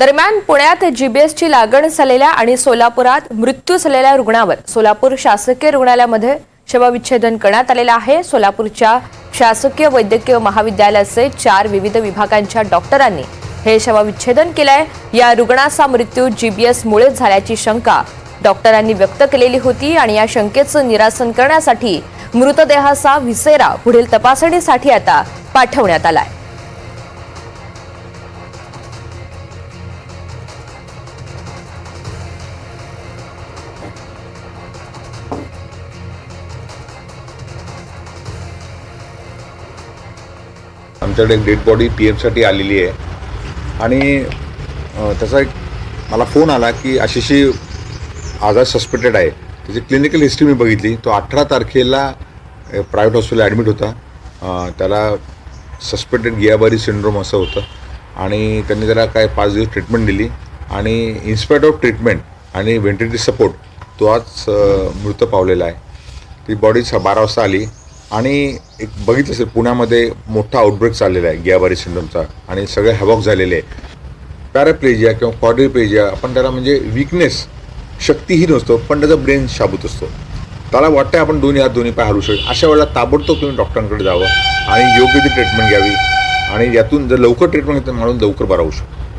दरम्यान पुण्यात जीबीएसची लागण झालेल्या आणि सोलापुरात मृत्यू झालेल्या रुग्णावर सोलापूर शासकीय रुग्णालयामध्ये शवविच्छेदन करण्यात आलेलं आहे. सोलापूरच्या शासकीय वैद्यकीय महाविद्यालयाचे चार विविध विभागांच्या डॉक्टरांनी हे शवविच्छेदन केलंय. या रुग्णाचा मृत्यू जीबीएसमुळे झाल्याची शंका डॉक्टरांनी व्यक्त केलेली होती आणि या शंकेचं निरासन करण्यासाठी मृतदेहाचा विसेरा पुढील तपासणीसाठी आता पाठवण्यात आलाय. आमच्याकडे एक डेड बॉडी पी एमसाठी आलेली आहे. आणि त्याचा एक मला फोन आला की अशीशी आजार सस्पेक्टेड आहे. त्याची क्लिनिकल हिस्ट्री मी बघितली. तो अठरा तारखेला प्रायव्हेट हॉस्पिटल ॲडमिट होता. त्याला सस्पेक्टेड गियाबारी सिंड्रोम असं होतं. आणि त्यांनी त्याला काय पाच दिवस ट्रीटमेंट दिली. आणि इन्स्पायर्ट ऑफ ट्रीटमेंट आणि व्हेंटिलेटरी सपोर्ट तो आज मृत पावलेला आहे. ती बॉडी स बारा वाजता आली. आणि एक बघितलं असेल पुण्यामध्ये मोठा आउटब्रेक चाललेला आहे गियाबारी सिंड्रोमचा आणि सगळे हॅवॉक झालेले आहे पॅराप्लेजिया किंवा क्वाड्रिप्लेजिया आपण त्याला म्हणजे विकनेस शक्तीही नसतो पण त्याचा ब्रेन शाबूत असतो. त्याला वाटतं आपण दोन्ही हात दोन्ही पाय हलू शकतो. अशा वेळेला ताबडतोब तुम्ही डॉक्टरांकडे जावं आणि योग्य ती ट्रीटमेंट घ्यावी. आणि यातून जर लवकर ट्रीटमेंट घेतलं म्हणून लवकर बरा होऊ शकतो.